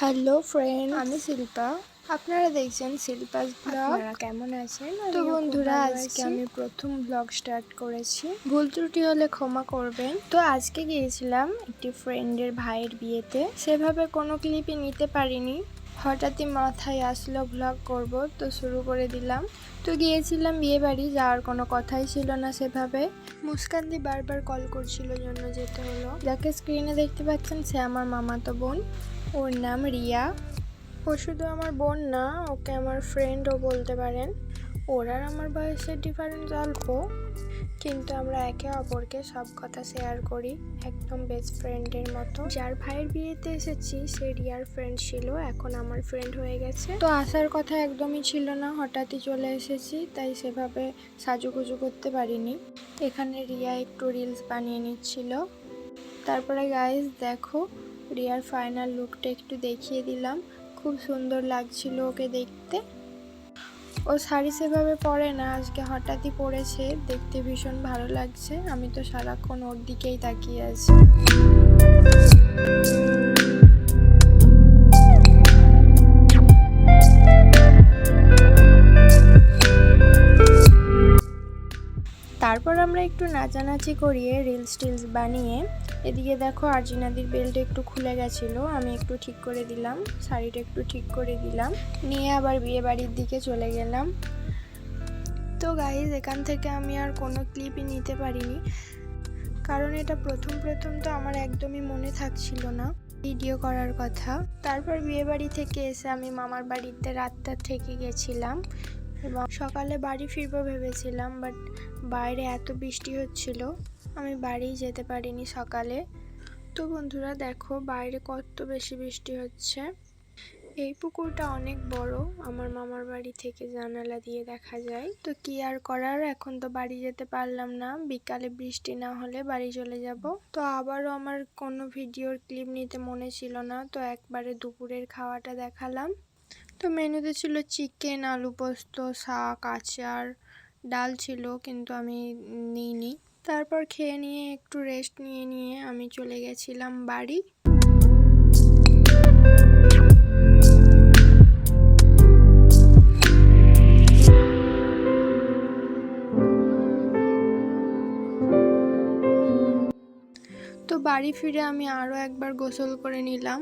Hello friend আমি শিল্পা। আপনারা দেখছেন শিল্পাস ব্লগ কেমন আছেন? তো বন্ধুরা আজকে আমি প্রথম ব্লগ স্টার্ট করেছি। ভুল ত্রুটি হলে ক্ষমা করবেন। তো আজকে গিয়েছিলাম একটি ফ্রেন্ডের ভাইয়ের বিয়েতে। সেভাবে কোনো ক্লিপই নিতে পারিনি। হঠাৎই মাথায় আসলো ব্লগ করব তো শুরু করে দিলাম। তো গিয়েছিলাম বিয়ে বাড়ি যাওয়ার কোনো কথাই ছিল না সেভাবে। মুস্কান্দি বারবার কল করছিল জন্য যেতে হলো। যাকে স্ক্রিনে দেখতে পাচ্ছেন সে আমার মামাতো বোন। ওর নাম রিয়া। ও শুধু আমার বোন না, ওকে আমার ফ্রেন্ডও বলতে পারেন। ওর আর আমার বয়সের ডিফারেন্স অল্প। কিন্তু আমরা একে অপরকে সব কথা শেয়ার করি, একদম বেস্ট ফ্রেন্ডের মতো। যার ভাইয়ের বিয়েতে এসেছি, সে রিয়ার ফ্রেন্ড ছিল, এখন আমার ফ্রেন্ড হয়ে গেছে। তো আসার কথা একদমই ছিল না, হঠাৎই চলে এসেছি, তাই সেভাবে সাজুগুজু করতে পারিনি। এখানে রিয়া একটু রিলস বানিয়ে নিচ্ছিল। তারপরে গাইজ দেখো রিয়ার ফাইনাল লুকটা একটু দেখিয়ে দিলাম। খুব সুন্দর লাগছিল ওকে দেখতে। ও শাড়ি সেভাবে পরে না, আজকে হঠাৎই পরেছে। দেখতে ভীষণ ভালো লাগছে। আমি তো সারাক্ষণ ওর দিকেই তাকিয়ে আছি। তারপর আমরা একটু নাচানাচি করিয়ে রিলস টিলস বানিয়ে এদিকে দেখো আর্জিনাদির বেল্ট একটু খুলে গেছিল, আমি একটু ঠিক করে দিলাম, শাড়িটা একটু ঠিক করে দিলাম, নিয়ে আবার বিয়ে বাড়ির দিকে চলে গেলাম। তো গাইজ এখান থেকে আমি আর কোনো ক্লিপই নিতে পারিনি, কারণ এটা প্রথম প্রথম তো আমার একদমই মনে থাকছিল না ভিডিও করার কথা। তারপর বিয়ে বাড়ি থেকে এসে আমি মামার বাড়িতে রাতটা থেকে গেছিলাম, এবং সকালে বাড়ি ফিরবো ভেবেছিলাম বাট বাইরে এত বৃষ্টি হচ্ছিল। আমি বাড়ি যেতে পারিনি সকালে। তো বন্ধুরা, দেখো বাইরে কত বেশি বৃষ্টি হচ্ছে। এই পুকুরটা অনেক বড়, আমার মামার বাড়ি থেকে জানালা দিয়ে দেখা যায়। তো কি আর করার, এখন তো বাড়ি যেতে পারলাম না। বিকালে বৃষ্টি না হলে বাড়ি চলে যাব। তো আবারও আমার কোনো ভিডিওর ক্লিপ নিতে মনে ছিল না, তো একবারে দুপুরের খাওয়াটা দেখালাম। তো মেনুতে ছিল চিকেন, আলু পোস্ত, শাক, আচার, ডাল ছিল, কিন্তু আমি নিইনি। তারপর খেয়ে নিয়ে একটু রেস্ট নিয়ে নিয়ে আমি চলে গেছিলাম বাড়ি। তো বাড়ি ফিরে আমি আরও একবার গোসল করে নিলাম।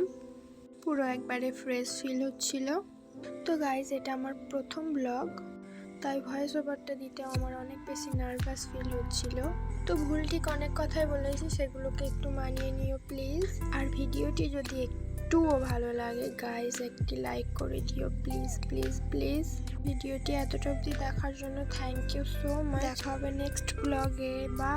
পুরো একবারে ফ্রেশ ফিল হচ্ছিল। তো গাইজ এটা আমার প্রথম ব্লগ তাই ভয়েস ওভারটা দিতে আমার অনেক বেশি নার্ভাস ফিল হচ্ছিল। তো ভুল ঠিক অনেক কথাই বলেছি, সেগুলোকে একটু মানিয়ে নিও প্লিজ আর ভিডিওটি যদি একটুও ভালো লাগে গাইজ একটি লাইক করে দিও প্লিজ প্লিজ প্লিজ ভিডিওটি এতটা অবধি দেখার জন্য থ্যাংক ইউ সো মাচ দেখা হবে নেক্সট ব্লগে বা